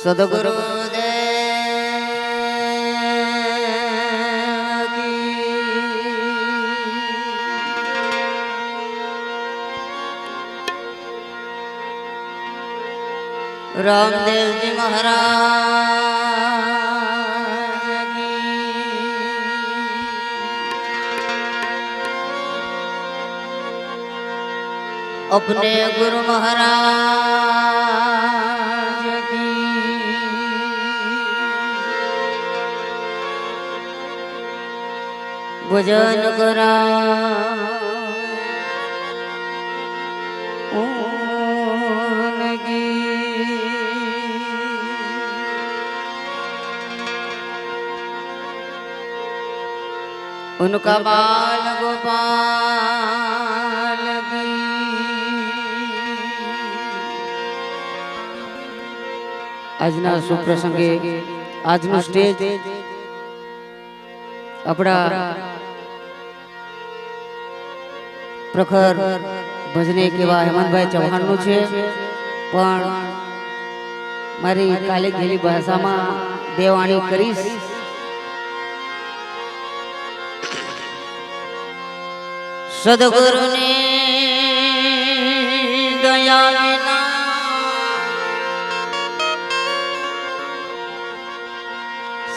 સદગુરુ રામદેવજી મહારાજ अपने गुरु महाराज भजन करा उनका बाल गोपाल की આજના સુપ્રસંગે આજનું સ્ટેજ આપણા પ્રખર ભજને કેવા હેમંતભાઈ ચૌહાણનું છે. પણ મારી કાલે ગયેલી ભાષામાં દેવાણી કરીશ. સદગુરુને દયા વિના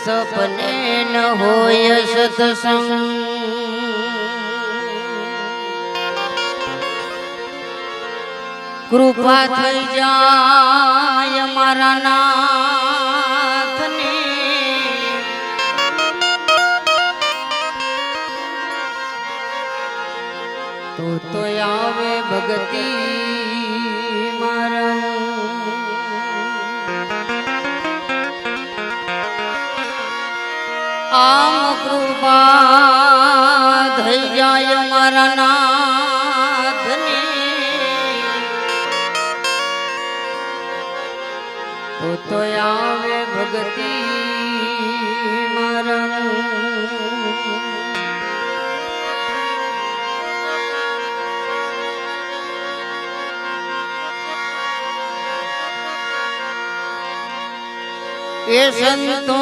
સપને ન હોય સત્સંગ કૃપા થઈ જાય મારા નાથને. તો તો આવે ભગતી આમ કૃપા એ સંતો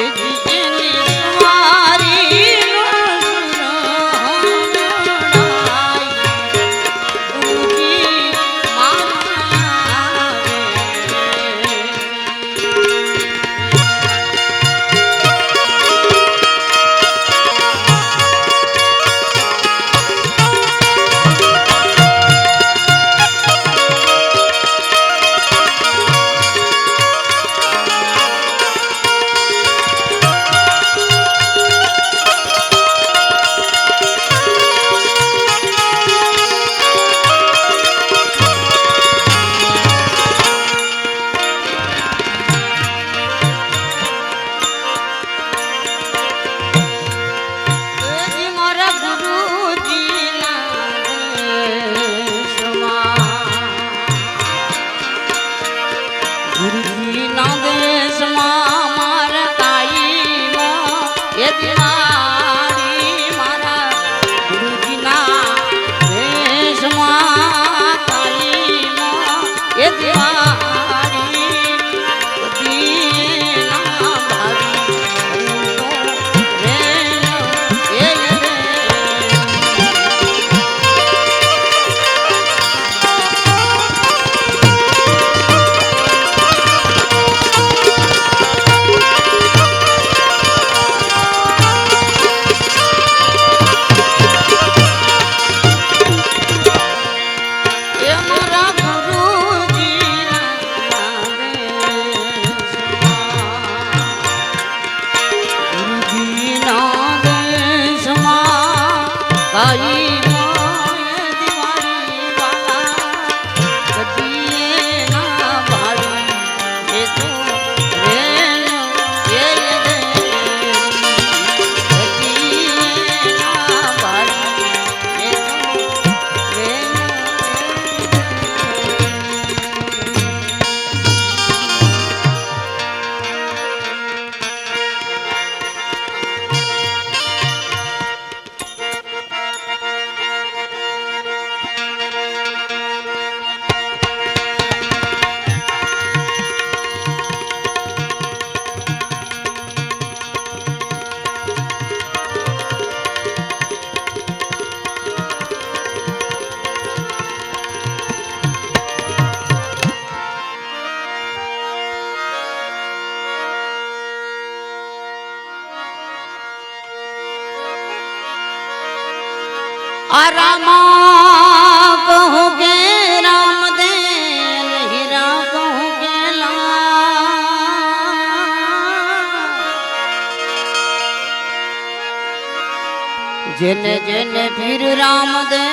એ は。જેને જેને પીર રામ દે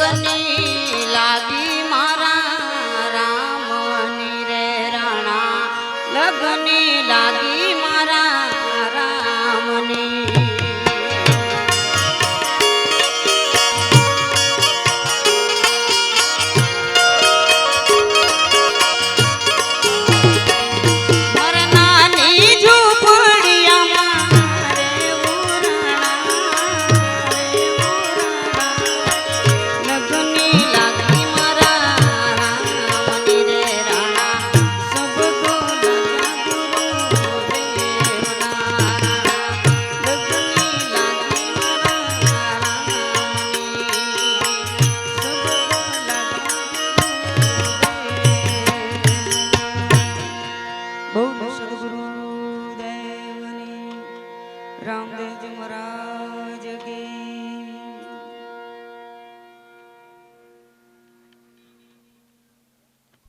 એ